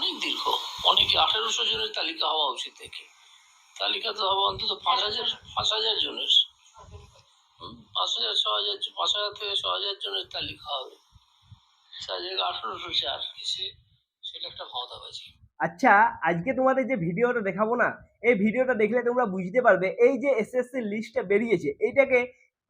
অনেক দীর্ঘ। অনেক আঠেরোশো জনের তালিকা হওয়া উচিত থেকে তালিকা তো হবে অন্তত পাঁচ হাজার পাঁচ হাজার জনের। পাঁচ হাজার, ছ হাজার, পাঁচ হাজার থেকে ছ হাজার জনের তালিকা হবে। তার জায়গায় আঠেরোশো চার সেটা একটা ক্ষমতাবাজি আচ্ছা আজকে তোমাদের যে ভিডিওটা দেখাবো না, এই ভিডিওটা দেখলে তোমরা বুঝতে পারবে, এই যে এসএসসি লিস্টটা বেরিয়েছে, এইটাকে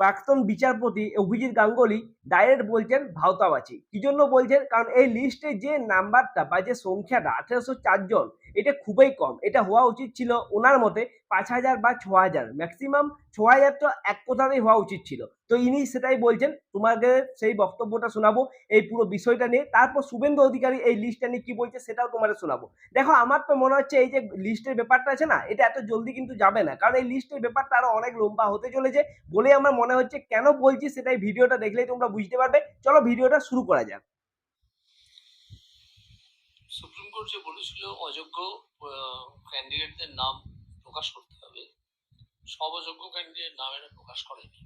প্রাক্তন বিচারপতি অভিজিৎ গাঙ্গুলি ডাইরেক্ট বলছেন ভাওতাবাচি কি জন্য বলছেন? কারণ এই লিস্টে যে নাম্বারটা বা যে সংখ্যাটা, আঠেরোশো চারজন এটা খুবই কম। এটা হওয়া উচিত ছিল ওনার মতে পাঁচ হাজার বা ছ হাজার। ম্যাক্সিমাম ছ হাজার তো এক কথাতেই হওয়া উচিত ছিল। তো ইনি সেটাই বলছেন। তোমাকে সেই বক্তব্যটা শোনাবো, এই পুরো বিষয়টা নিয়ে। তারপর শুভেন্দু অধিকারী এই লিস্টটা নিয়ে কি বলছে সেটাও তোমাদের শোনাবো। দেখো, আমার তো মনে হচ্ছে এই যে লিস্টের ব্যাপারটা আছে না, এটা এত জলদি কিন্তু যাবে না। কারণ এই লিস্টের ব্যাপারটা আরও অনেক লম্বা হতে চলেছে বলে আমার মনে হচ্ছে। কেন বলছি সেটাই ভিডিওটা দেখলেই তোমরা বুঝতে পারবে। চলো ভিডিওটা শুরু করা যাক। সুপ্রিম কোর্ট যে বলেছিল অযোগ্য ক্যান্ডিডেটদের নাম প্রকাশ করতে হবে। সব অযোগ্য ক্যান্ডিডেট নাম এটা প্রকাশ করেনি।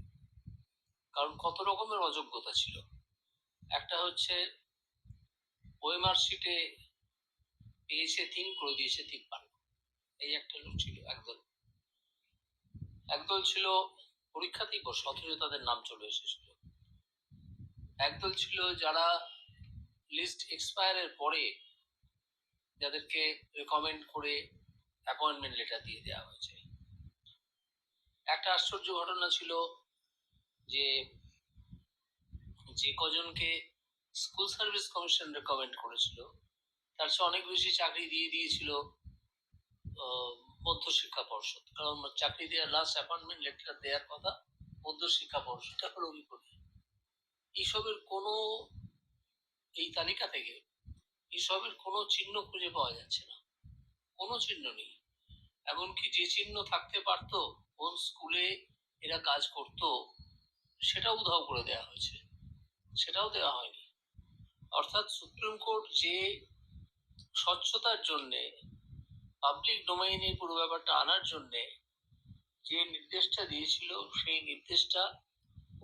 কারণ কত রকমের অযোগ্যতা ছিল? একটা হচ্ছে ওএমআর শিটে পেয়েছে তিন, করে দিয়েছে তিপ্পান্ন। এই একটা লোক ছিল, একদল। একদল ছিল পরীক্ষাতেই বসে অথচ তাদের নাম চলে এসেছিল। একদল ছিল যারা লিস্ট এক্সপায়ারের পরে যাদেরকে রেকমেন্ড করে অ্যাপয়েন্টমেন্ট লেটার দিয়ে দেওয়া হয়েছে। একটা আশ্চর্য ঘটনা ছিল যে যে কজনকে স্কুল সার্ভিস কমিশন রেকমেন্ড করেছিল তার চেয়ে অনেক বেশি চাকরি দিয়ে দিয়েছিল আহ, মধ্যশিক্ষা পর্ষদ। কারণ চাকরি দেওয়ার লাস্ট অ্যাপয়েন্টমেন্ট লেটার দেওয়ার কথা মধ্য মধ্যশিক্ষা পর্ষদটা হলো বিপরীত এইসবের কোনো, এই তালিকা থেকে এসবের কোনো চিহ্ন খুঁজে পাওয়া যাচ্ছে না। কোনো চিহ্ন নেই। এমনকি যে চিহ্ন থাকতে পারতো, কোন স্কুলে এরা কাজ করত, সেটাও উধাও করে দেওয়া হয়েছে। সেটাও দেওয়া হয়নি। অর্থাৎ সুপ্রিম কোর্ট যে স্বচ্ছতার জন্যে, পাবলিক ডোমাইনে পুরো ব্যাপারটা আনার জন্যে যে নির্দেশটা দিয়েছিল, সেই নির্দেশটা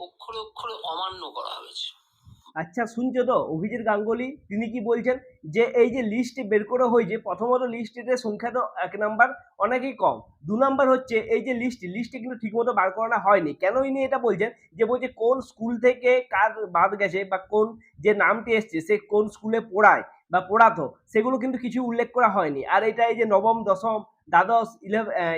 অক্ষরে অক্ষরে অমান্য করা হয়েছে। আচ্ছা শুনছো তো? অভিজিৎ গাঙ্গুলি, তিনি কি বলছেন? যে এই যে লিস্ট বের করা হয়েছে, প্রথমত লিস্টের সংখ্যা তো এক নাম্বার অনেকই কম। দু নাম্বার হচ্ছে এই যে লিস্ট লিস্টে কিন্তু ঠিকমতো বার করানো হয়নি। কেন ইনি এটা বলছেন? যে বলছে কোন স্কুল থেকে কার বাদ গেছে বা কোন যে নামটি এসছে, সে কোন স্কুলে পড়ায় বা পড়াতো, সেগুলো কিন্তু কিছু উল্লেখ করা হয়নি। আর এটা এই যে নবম, দশম, দ্বাদশ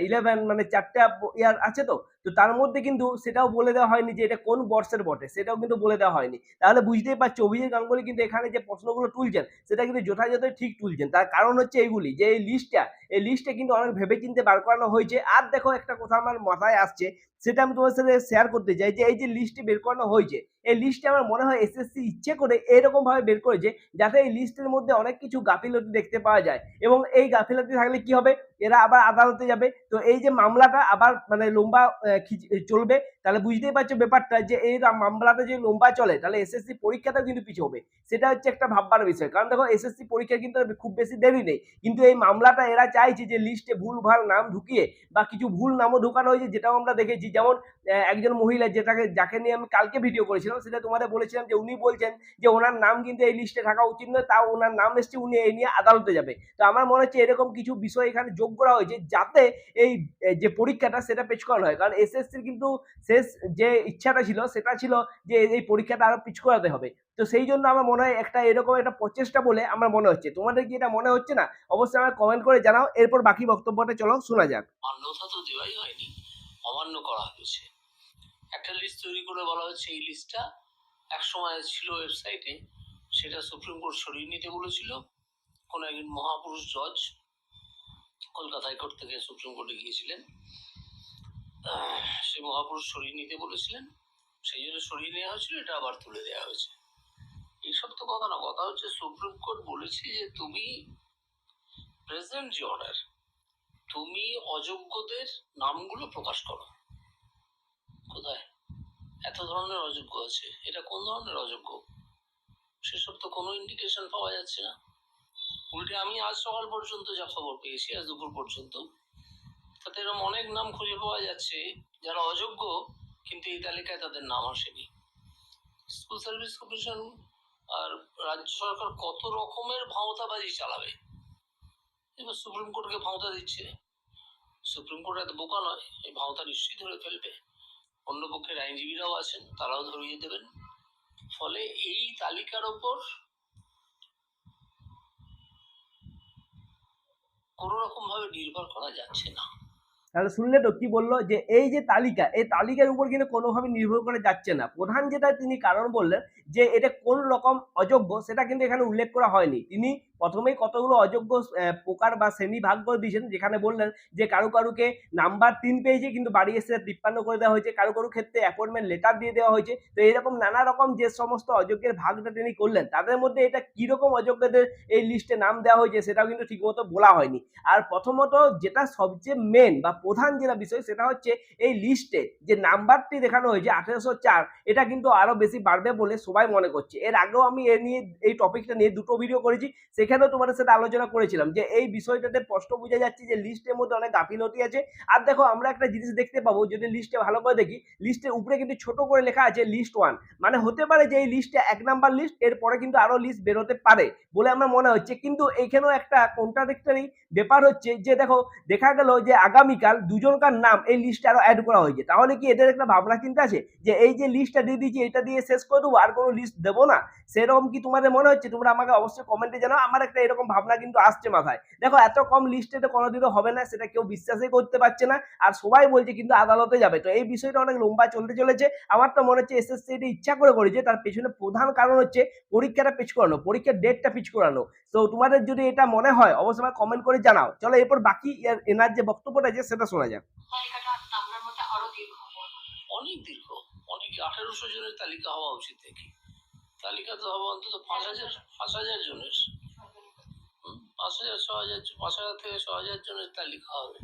ইলেভেন মানে চারটা ইয়ার আছে তো? তো তার মধ্যে কিন্তু সেটাও বলে দেওয়া হয়নি যে এটা কোন বর্ষের বটে, সেটাও কিন্তু বলে দেওয়া হয়নি। তাহলে বুঝতেই পারছ অভিজিৎ গাঙ্গুলি কিন্তু এখানে যে প্রশ্নগুলো তুলছেন, সেটা কিন্তু যথাযথ ঠিক তুলছেন। তার কারণ হচ্ছে এইগুলি, যে এই লিস্টটা এই লিস্টটা কিন্তু অনেক ভেবেচিন্তে বার করানো হয়েছে। আর দেখো একটা কথা আমার মাথায় আসছে, সেটা আমি তোমার সাথে শেয়ার করতে চাই যে এই যে লিস্টটি বের করানো হয়েছে, এই লিস্টে আমার মনে হয় এসএসসি ইচ্ছে করে এরকম ভাবে বের করেছে যাতে এই লিস্টের মধ্যে অনেক কিছু গাফিলতি দেখতে পাওয়া যায় এবং এই গাফিলতি থাকলে কি হবে? এরা আবার আদালতে যাবে। তো এই যে মামলাটা আবার মানে লম্বা চলবে। তাহলে বুঝতেই পারছ ব্যাপারটা যে এই মামলাটা যে লম্বা চলে, তাহলে এসএসসি পরীক্ষাটাও কিন্তু পিছু হবে। সেটা হচ্ছে একটা ভাববার বিষয়। কারণ দেখো এসএসসি পরীক্ষা কিন্তু খুব বেশি দেরি নেই। কিন্তু এই মামলাটা এরা চাইছে যে লিস্টে ভুল ভালো নাম ঢুকিয়ে বা কিছু ভুল নামও ঢুকানো হয়েছে, যেটাও আমরা দেখেছি। যেমন একজন মহিলা যেটাকে, যাকে নিয়ে আমি কালকে ভিডিও করেছিলাম, সেটা তোমাদের বলেছিলাম যে উনি বলছেন যে ওনার নাম কিন্তু এই লিস্টে থাকা উচিত নয়, তাও ওনার নাম এসছে, উনি এই নিয়ে আদালতে যাবে। তো আমার মনে হচ্ছে এরকম কিছু বিষয় এখানে যোগ করা হয়েছে, যাতে এই যে পরীক্ষাটা, সেটা পেছ করানো হয়। কারণ এসএসসির কিন্তু শেষ যে ইচ্ছাটা ছিল, সেটা ছিল যে এই পরীক্ষাটা আরও পিছ করাতে হবে। তো সেই জন্য আমার মনে হয় একটা এরকম একটা প্রচেষ্টা বলে আমার মনে হচ্ছে। তোমাদের কি এটা মনে হচ্ছে না? অবশ্যই আমার কমেন্ট করে জানাও। এরপর বাকি বক্তব্যটা চলো, শোনা যাক। মান্যতা তো দেওয়াই হয়নি, অমান্য করা হয়েছে। একটা লিস্ট তৈরি করে বলা হচ্ছে, এই লিস্টটা এক সময় ছিল ওয়েবসাইটে সেটা সুপ্রিম কোর্ট সরিয়ে নিতে বলেছিল। কোনো একজন মহাপুরুষ জজ কলকাতা হাইকোর্ট থেকে সুপ্রিম কোর্টে গিয়েছিলেন। সে মহাপুরুষ সরিয়ে নিতে বলেছিলেন। সেই জন্য সরিয়ে নেওয়া হয়েছিল, এটা আবার তুলে দেওয়া হয়েছে। এইসব তো কথা না, কথা হচ্ছে সুপ্রিম কোর্ট বলেছে যে তুমি প্রেজেন্ট যে অর্ডার তুমি অযোগ্যদের নামগুলো প্রকাশ করো। কোথায়? এত ধরনের অযোগ্য আছে। এটা কোন ধরনের অযোগ্য? সেসব তো কোনো ইন্ডিকেশন পাওয়া যাচ্ছে না। উল্টে আমি আজ সকাল পর্যন্ত যা খবর পেয়েছি, আজ দুপুর পর্যন্ত তাতে এরকম অনেক নাম খুঁজে পাওয়া যাচ্ছে, যারা অযোগ্য, কিন্তু এই তালিকায় তাদের নাম আসেনি। স্কুল সার্ভিস কমিশন আর রাজ্য সরকার কত রকমের ভাওতাবাজি চালাবে? এবার সুপ্রিম কোর্টকে ভাওতা দিচ্ছে। সুপ্রিম কোর্ট এত বোকা নয়, এই ভাওতা নিশ্চয়ই ধরে ফেলবে। অন্য পক্ষের আইনজীবীরাও আছেন, তারাও ধরিয়ে দেবেন। ফলে এই তালিকার ওপর কোনো রকম ভাবে নির্ভর করা যাচ্ছে না। তাহলে শুনলে তো কি বলল যে, এই যে তালিকা, এই তালিকার উপর কিন্তু কোনোভাবে নির্ভর করে যাচ্ছে না। প্রধান যেটা তিনি কারণ বললেন যে, এটা কোন রকম অযোগ্য সেটা কিন্তু এখানে উল্লেখ করা হয়নি। তিনি প্রথমেই কতগুলো অযোগ্য প্রকার বা শ্রেণি ভাগ করে দিয়েছেন, যেখানে বললেন যে কারু কারুকে নাম্বার তিন পেয়েছে, কিন্তু বাড়ি এসে তিপ্পান্ন করে দেওয়া হয়েছে। কারু কারু ক্ষেত্রে অ্যাপয়েন্টমেন্ট লেটার দিয়ে দেওয়া হয়েছে। তো এরকম নানা রকম যে সমস্ত অযোগ্যের ভাগটা তিনি করলেন, তাদের মধ্যে এটা কীরকম অযোগ্যদের এই লিস্টে নাম দেওয়া হয়েছে, সেটাও কিন্তু ঠিকমতো বলা হয়নি। আর প্রথমত যেটা সবচেয়ে মেন বা প্রধান যেটা বিষয়, সেটা হচ্ছে এই লিস্টে যে নাম্বারটি দেখানো হয়েছে, আঠেরোশো চার, এটা কিন্তু আরও বেশি বাড়বে বলে সবাই মনে করছে। এর আগেও আমি এ নিয়ে, এই টপিকটা নিয়ে দুটো ভিডিও করেছি সেখানেও তোমাদের সাথে আলোচনা করেছিলাম যে এই বিষয়টাতে স্পষ্ট বোঝা যাচ্ছে যে লিস্টের মধ্যে অনেক গাফিলতি আছে। আর দেখো, আমরা একটা জিনিস দেখতে পাবো, যদি লিস্টে ভালো করে দেখি লিস্টের উপরে কিন্তু ছোট করে লেখা আছে লিস্ট ওয়ান মানে হতে পারে যে এই লিস্টে এক নাম্বার লিস্ট এরপরে কিন্তু আরও লিস্ট বেরোতে পারে বলে আমার মনে হচ্ছে। কিন্তু এখানেও একটা কন্ট্রাডিক্টরি ব্যাপার হচ্ছে যে দেখো, দেখা গেল যে আগামীকাল দুজনকার নাম এই লিস্টে আরও অ্যাড করা হয়েছে। তাহলে কি এদের একটা ভাবনা চিন্তা আছে? যে এই যে লিস্টটা দিয়ে দিয়েছি, এটা দিয়ে শেষ করে দেবো, আর কোনো লিস্ট দেবো না? সেরকম কি তোমাদের মনে হচ্ছে? তোমরা আমাকে অবশ্যই কমেন্টে জানাও। আমার একটা এরকম ভাবনা কিন্তু আসছে মাথায়। দেখো, এত কম লিস্টে তো কোনোদিনও হবে না, সেটা কেউ বিশ্বাসই করতে পারছে না। আর সবাই বলছে কিন্তু আদালতে যাবে। তো এই বিষয়টা অনেক লম্বা চলতে চলেছে। আমার তো মনে হচ্ছে এসএসসি এটা ইচ্ছা করে করেছে, তার পেছনে প্রধান কারণ হচ্ছে পরীক্ষাটা পিছ করানো, পরীক্ষার ডেটটা পিছ করানো। তো তোমাদের যদি এটা মনে হয়, অবশ্যই কমেন্ট করে জানাও। চলো, এরপর বাকি এনার যে বক্তব্যটা আছে, সেটা শোনা যাক। আঠেরোশো জনের তালিকা হওয়া উচিত দেখি। তালিকা তো হবে অন্তত পাঁচ হাজার পাঁচ হাজার জনের। হুম, পাঁচ হাজার ছ হাজার পাঁচ হাজার থেকে ছ হাজার জনের তালিকা হবে।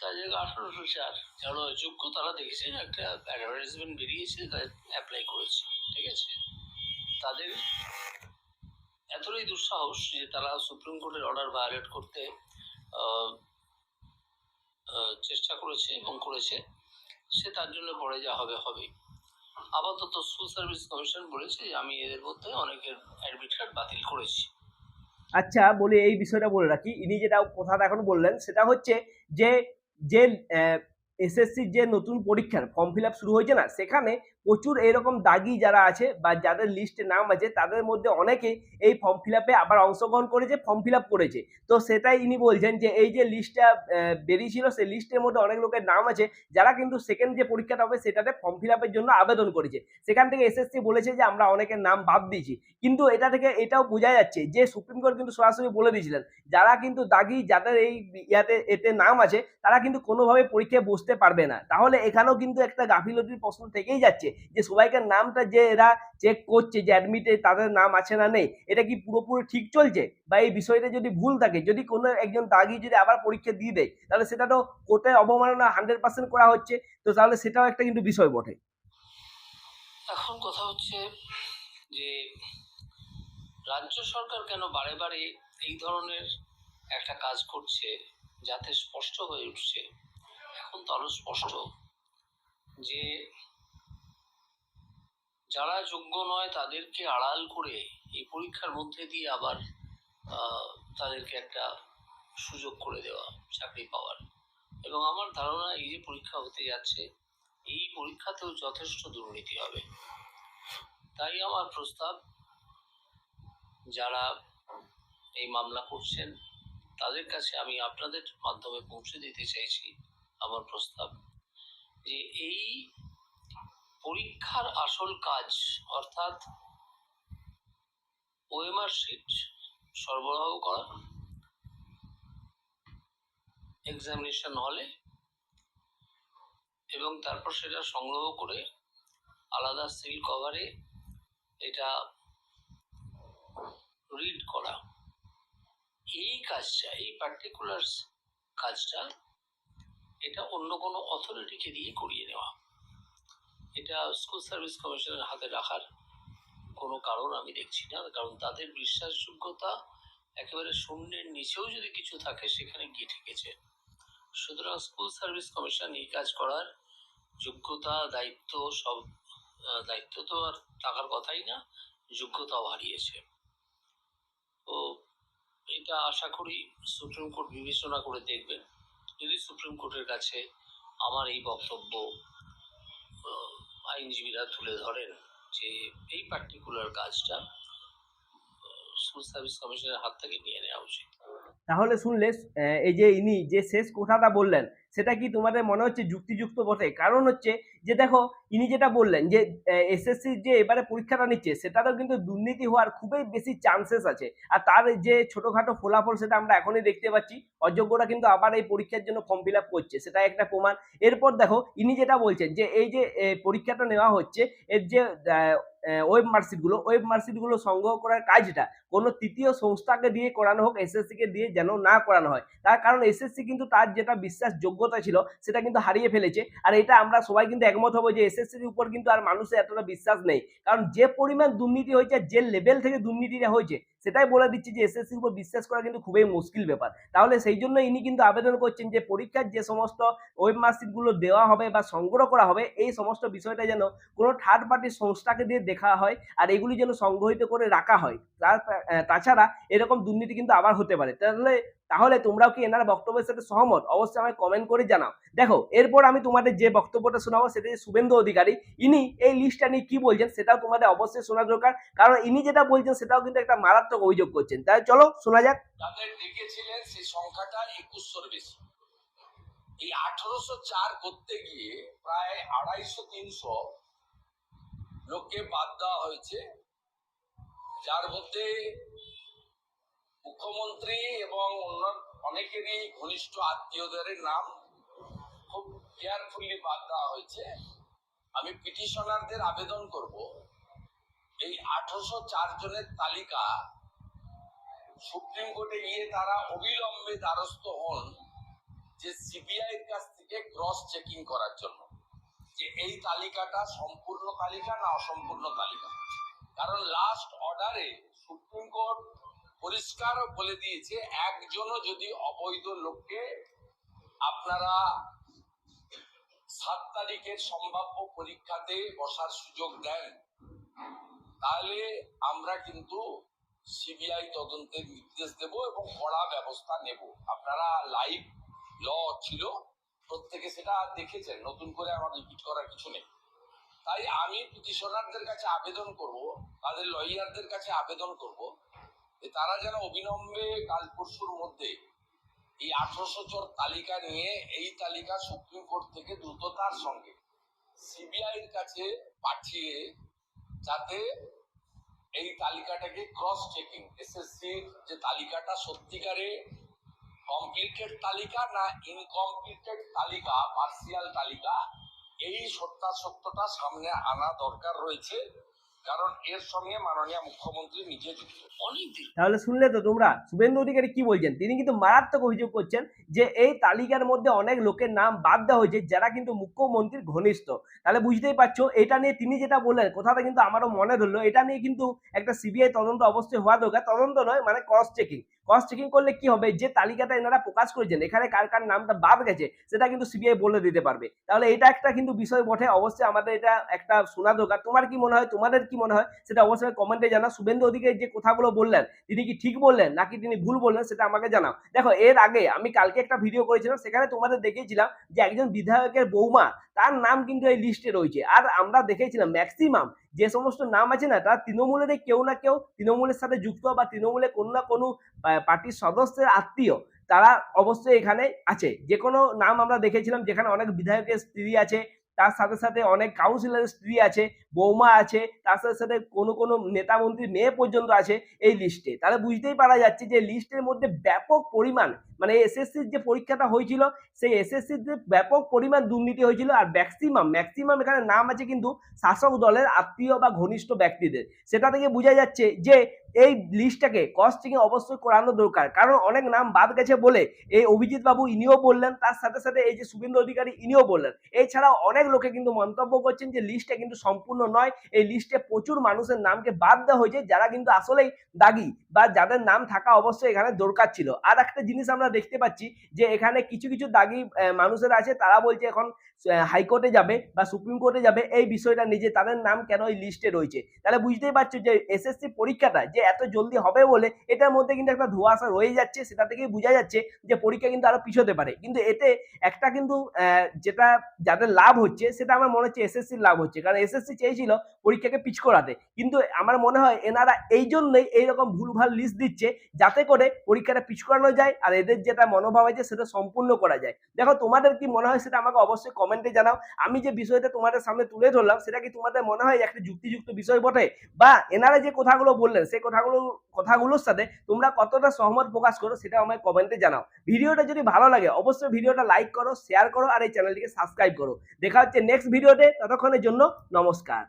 তার জায়গায় আঠারোশো চার। যারা যোগ্য তারা দেখেছে একটা অ্যাডভার্টাইজমেন্ট বেরিয়েছে অ্যাপ্লাই করেছে ঠিক আছে? তাদের এতটাই দুঃসাহস যে তারা সুপ্রিম কোর্টের অর্ডার ভায়োলেট করতে চেষ্টা করেছে এবং করেছে। সে তার জন্য পরে যা হবে হবে আপাতত স্কুল সার্ভিস কমিশন বলেছে যে আমি এদের মধ্যে অনেকের অ্যাডমিট কার্ড বাতিল করেছি। আচ্ছা বলি এই বিষয়টা বলে রাখি। ইনি যেটা কথাটা এখন বললেন, সেটা হচ্ছে যে যে এসএসসির যে নতুন পরীক্ষার ফর্ম ফিল শুরু হয়েছে না, সেখানে প্রচুর এরকম দাগি যারা আছে বা যাদের লিস্টে নাম আছে, তাদের মধ্যে অনেকে এই ফর্ম ফিল আপে আবার অংশগ্রহণ করেছে ফর্ম ফিল আপ করেছে। তো সেটাই ইনি বলছেন যে, এই যে লিস্টটা বেরিয়েছিল, সেই লিস্টের মধ্যে অনেক লোকের নাম আছে, যারা কিন্তু সেকেন্ড যে পরীক্ষাটা হবে, সেটাতে ফর্ম ফিল আপের জন্য আবেদন করেছে। সেখান থেকে এসএসসি বলেছে যে, আমরা অনেকের নাম বাদ দিয়েছি। কিন্তু এটা থেকে এটাও বোঝা যাচ্ছে যে, সুপ্রিম কোর্ট কিন্তু সরাসরি বলে দিয়েছিলেন, যারা কিন্তু দাগি, যাদের এই ইয়াতে, এতে নাম আছে, তারা কিন্তু কোনোভাবে পরীক্ষায় বসতে পারবে না। তাহলে এখানেও কিন্তু একটা গাফিলতির প্রশ্ন থেকেই যাচ্ছে যে সবাইকার নামটা যে এরা চেক করছে, যে অ্যাডমিটে তাদের নাম আছে না নেই, এটা কি পুরোপুরি ঠিক চলছে? বা এই বিষয়টা যদি ভুল থাকে, যদি কোনো একজন দাগি যদি আবার পরীক্ষা দিয়ে দেয়, তাহলে সেটা তো কোর্টে অবমাননা হান্ড্রেড পার্সেন্ট করা হচ্ছে। তো তাহলে সেটাও একটা কিন্তু বিষয় বটে। এখন কথা হচ্ছে যে, রাজ্য সরকার কেন বারে বারে এই ধরনের একটা কাজ করছে যাতে স্পষ্ট হয়ে উঠছে? এখন তো আরও স্পষ্ট যে যারা যোগ্য নয় তাদেরকে আড়াল করে এই পরীক্ষার মধ্যে দিয়ে আবার তাদেরকে একটা সুযোগ করে দেওয়া, চাকরি পাওয়ার। এবং আমার ধারণা এই যে পরীক্ষা হতে যাচ্ছে, এই পরীক্ষাতেও যথেষ্ট দুর্নীতি হবে। তাই আমার প্রস্তাব, যারা এই মামলা করছেন, তাদের কাছে আমি আপনাদের মাধ্যমে পৌঁছে দিতে চাইছি আমার প্রস্তাব যে এই পরীক্ষার আসল কাজ, অর্থাৎ ওএমআর শিট সরবরাহ করা এক্সামিনেশন হলে এবং তারপর সেটা সংগ্রহ করে আলাদা সিল কভারে এটা রিড করা। এই কাজটা, এই পার্টিকুলার কাজটা এটা অন্য কোনো অথরিটিকে দিয়ে করিয়ে নেওয়া। এটা স্কুল সার্ভিস কমিশনের হাতে রাখার কোনো কারণ আমি দেখছি না। কারণ তাদের বিশ্বাসযোগ্যতা একেবারে শূন্যের নিচেও যদি কিছু থাকে, সেখানে গিয়ে ঠেকেছে সুতরাং স্কুল সার্ভিস কমিশন এই কাজ করার যোগ্যতা, দায়িত্ব সব দায়িত্ব তো আর থাকার কথাই না, যোগ্যতাও হারিয়েছে। তো এটা আশা করি সুপ্রিম কোর্ট বিবেচনা করে দেখবেন। যদি সুপ্রিম কোর্টের কাছে আমার এই বক্তব্য আইনজীবীরা তুলে ধরেন যে এই পার্টিকুলার কাজটা স্কুল সার্ভিস কমিশনের হাত থেকে নিয়ে নেওয়া উচিত। তাহলে শুনলে এই যে ইনি যে শেষ কথাটা বললেন, সেটা কি তোমাদের মনে হচ্ছে যুক্তিযুক্ত বটে? কারণ হচ্ছে যে দেখো, ইনি যেটা বললেন যে এসএসসি যে এবারে পরীক্ষাটা নিচ্ছে সেটারও কিন্তু দুর্নীতি হওয়ার খুবই বেশি চান্সেস আছে। আর তার যে ছোটোখাটো ফলাফল, সেটা আমরা এখনই দেখতে পাচ্ছি। অযোগ্যরা কিন্তু আবার এই পরীক্ষার জন্য ফর্ম ফিল করছে সেটা একটা প্রমাণ। এরপর দেখো, ইনি যেটা বলছেন যে, এই যে পরীক্ষাটা নেওয়া হচ্ছে, এর যে ওয়েব মার্কশিটগুলো ওয়েব মার্কশিটগুলো সংগ্রহ করার কাজটা কোনো তৃতীয় সংস্থাকে দিয়ে করানো হোক এসএসসি কে দিয়ে যেন না করানো হয়। তার কারণ এসএসসি কিন্তু তার যেটা বিশ্বাসযোগ্যতা ছিল, সেটা কিন্তু হারিয়ে ফেলেছে। আর এটা আমরা সবাই কিন্তু একমত হব যে এসএসসির উপর কিন্তু আর মানুষের এতটা বিশ্বাস নেই। কারণ যে পরিমাণ দুর্নীতি হয়েছে, যে লেভেল থেকে দুর্নীতিটা হয়েছে সেটাই বলে দিচ্ছি যে এসএসসির উপর বিশ্বাস করা কিন্তু খুবই মুশকিল ব্যাপার। তাহলে সেই জন্য ইনি কিন্তু আবেদন করছেন যে পরীক্ষার যে সমস্ত ওয়েব মার্কশিটগুলো দেওয়া হবে বা সংগ্রহ করা হবে, এই সমস্ত বিষয়টা যেন কোনো থার্ড পার্টির সংস্থাকে দিয়ে দেখা হয় আর এগুলি যেন সংগ্রহিত করে রাখা হয়। তাছাড়া এরকম দুর্নীতি কিন্তু আবার হতে পারে। তাহলে তাহলে তোমরাও কি এনার বক্তব্যের সাথে সহমত? অবশ্যই আমায় কমেন্ট করে জানাও। দেখো, এরপর আমি তোমাদের যে বক্তব্যটা শোনাবো সেটা শুভেন্দু অধিকারী। ইনি এই লিস্টটা নিয়ে কি বলছেন সেটাও তোমাদের অবশ্যই শোনা দরকার। কারণ ইনি যেটা বলছেন সেটাও কিন্তু একটা মারাত্মক অভিযোগ করছেন। তাই চলো, শোনা যাক। যাদের ডেকেছিলেন সেই সংখ্যাটা একুশশোর বেশি। এই আঠারোশো চার করতে গিয়ে প্রায় আড়াইশো তিনশো লোককে বাদ দেওয়া হয়েছে। যার মধ্যে মুখ্যমন্ত্রী এবং অন্য অনেকেরই ঘনিষ্ঠ আত্মীয়দের নাম খুব কেয়ারফুলি বাদ দেওয়া হয়েছে। আমি পিটিশনারদের আবেদন করব। এই আঠারোশো চার জনের তালিকা, সুপ্রিম কোর্টে গিয়ে তারা অবিলম্বে দ্বারস্থ হন যে সিবিআই কাছ থেকে ক্রস চেকিং করার জন্য। যে এই তালিকাটা সম্পূর্ণ তালিকা না অসম্পূর্ণ তালিকা। কারণ লাস্ট অর্ডারে সুপ্রিম কোর্ট পরিষ্কার বলে দিয়েছে, একজনও যদি অবৈধ লোককে আপনারা সাত তারিখের সম্ভাব্য পরীক্ষাতে বসার সুযোগ দেন, তাহলে আমরা কিন্তু সিবিআই তদন্তের নির্দেশ দেব এবং কড়া ব্যবস্থা নেব। আপনারা লাইভ ল ছিল, প্রত্যেকে সেটা দেখেছেন, নতুন করে আমার রিপিট করার কিছু নেই। তাই আমি পিটিশনারদের কাছে আবেদন করব, তাদের লয়ারদের কাছে আবেদন করব তারা যেন অবিলম্বে কাল পরশুর মধ্যে এই আঠারোশো চোর তালিকা নিয়ে এই তালিকা সুপ্রিম কোর্ট থেকে দ্রুততার সঙ্গে সিবিআই এর কাছে পাঠিয়ে যাতে এই তালিকাটাকে ক্রস চেকিং এসএসসির যে তালিকাটা সত্যিকারে কমপ্লিটেড তালিকা না ইনকমপ্লিটেড তালিকা পার্সিয়াল তালিকা, এই সত্যাসত্যটা সামনে আনা দরকার রয়েছে। কারণ এর সঙ্গে মাননীয় মুখ্যমন্ত্রী নিজে যুক্ত। তাহলে শুনলে তো তোমরা। শুভেন্দু অধিকারী কি বলছেন? তিনি কিন্তু মারাত্মক অভিযোগ করছেন যে এই তালিকার মধ্যে অনেক লোকের নাম বাদ দেওয়া হয়েছে, যারা কিন্তু মুখ্যমন্ত্রীর ঘনিষ্ঠ। তাহলে বুঝতেই পারছ, এটা নিয়ে তিনি যেটা বললেন, কথাটা কিন্তু আমারও মনে ধরলো। এটা নিয়ে কিন্তু একটা সিবিআই তদন্ত অবশ্যই হওয়া দরকার। তদন্ত নয় মানে ক্রস চেকিং ক্রস চেকিং করলে কি হবে? যে তালিকাটা এনারা প্রকাশ করেছেন, এখানে কার কার নামটা বাদ গেছে, সেটা কিন্তু সিবিআই বলে দিতে পারবে। তাহলে এটা একটা কিন্তু বিষয় বটে। অবশ্যই আমাদের এটা একটা শোনা দরকার। তোমার কি মনে হয়? তোমাদের কি মনে হয়? সেটা অবশ্যই কমেন্টে জানা শুভেন্দু অধিকারী যে কথাগুলো বললেন, তিনি কি ঠিক বললেন, নাকি তিনি ভুল বললেন, সেটা আমাকে জানাও। দেখো, এর আগে আমি কালকে একটা ভিডিও করেছিলাম, সেখানে তোমাদের দেখিয়েছিলাম যে একজন বিধায়কের বৌমা, তার নাম কিন্তু এই লিস্টে রয়েছে। আর আমরা দেখেছিলাম ম্যাক্সিমাম যে সমস্ত নাম আছে না, তারা তৃণমূলের কেউ না কেউ তৃণমূলের সাথে যুক্ত বা তৃণমূলে কোনো না কোনো পার্টির সদস্যের আত্মীয়, তারা অবশ্যই এখানে আছে। যে কোনো নাম আমরা দেখেছিলাম যেখানে অনেক বিধায়কের স্ত্রী আছে তার সাথে সাথে অনেক কাউন্সিলরের স্ত্রী আছে, বৌমা আছে, তার সাথে সাথে কোনো কোনো নেতা মন্ত্রী মেয়ে পর্যন্ত আছে এই লিস্টে তাহলে বুঝতেই পারা যাচ্ছে যে লিস্টের মধ্যে ব্যাপক পরিমাণ মানে এসএসসির যে পরীক্ষাটা হয়েছিল, সেই এসএসসির যে ব্যাপক পরিমাণ দুর্নীতি হয়েছিল আর ম্যাক্সিমাম ম্যাক্সিমাম এখানে নাম আছে কিন্তু শাসক দলের আত্মীয় বা ঘনিষ্ঠ ব্যক্তিদের। সেটা থেকে বোঝা যাচ্ছে যে এই লিস্টটাকে কস্ট চেকিং অবশ্যই করানো দরকার। কারণ অনেক নাম বাদ গেছে বলে এই অভিজিৎ বাবু ইনিও বললেন, তার সাথে সাথে এই যে শুভেন্দু অধিকারী ইনিও বললেন। এছাড়াও অনেক লোকে কিন্তু মন্তব্য করছেন যে লিস্টটা কিন্তু সম্পূর্ণ নয়, এই লিস্টে প্রচুর মানুষের নামকে বাদ দেওয়া হয়েছে, যারা কিন্তু আসলেই দাগি বা যাদের নাম থাকা অবশ্যই এখানে দরকার ছিল। আর একটা জিনিস আমরা দেখতে পাচ্ছি যে এখানে কিছু কিছু দাগি মানুষের আছে, তারা বলছে এখন হাইকোর্টে যাবে বা সুপ্রিম কোর্টে যাবে, এই বিষয়টা নিজে তাদের নাম কেন এই লিস্টে রয়েছে? তাহলে বুঝতেই পারছ যে এসএসসি পরীক্ষাটা যে এত জলদি হবে বলে এটার মধ্যে কিন্তু একটা ধোঁয়াশা রয়ে যাচ্ছে, সেটা থেকেই বোঝা যাচ্ছে যে পরীক্ষা কিন্তু আরও পিছোতে পারে। কিন্তু এতে একটা কিন্তু যেটা যাদের লাভ হচ্ছে, সেটা আমার মনে হচ্ছে এসএসসির লাভ হচ্ছে। কারণ এসএসসি চেয়েছিল পরীক্ষাকে পিছ করাতে। কিন্তু আমার মনে হয় এনারা এই জন্যই এইরকম ভুলভাল লিস্ট দিচ্ছে, যাতে করে পরীক্ষাটা পিছ করানো যায় আর এদের যেটা মনোভাব আছে সেটা সম্পূর্ণ করা যায়। দেখো, তোমাদের কি মনে হয় সেটা আমাকে অবশ্যই কমেন্টে জানাও। আমি যে বিষয়টা তোমাদের সামনে তুলে ধরলাম, সেটা কি তোমাদের মনে হয় একটা যুক্তিযুক্ত বিষয় বটে? বা এনারা যে কথাগুলো বললেন সেই কথাগুলো, কথাগুলোর সাথে তোমরা কতটা সহমত প্রকাশ করো সেটা আমায় কমেন্টে জানাও। ভিডিওটা যদি ভালো লাগে, অবশ্যই ভিডিওটা লাইক করো শেয়ার করো, আর এই চ্যানেলটিকে সাবস্ক্রাইব করো। দেখা হচ্ছে নেক্সট ভিডিওতে, ততক্ষণের জন্য নমস্কার।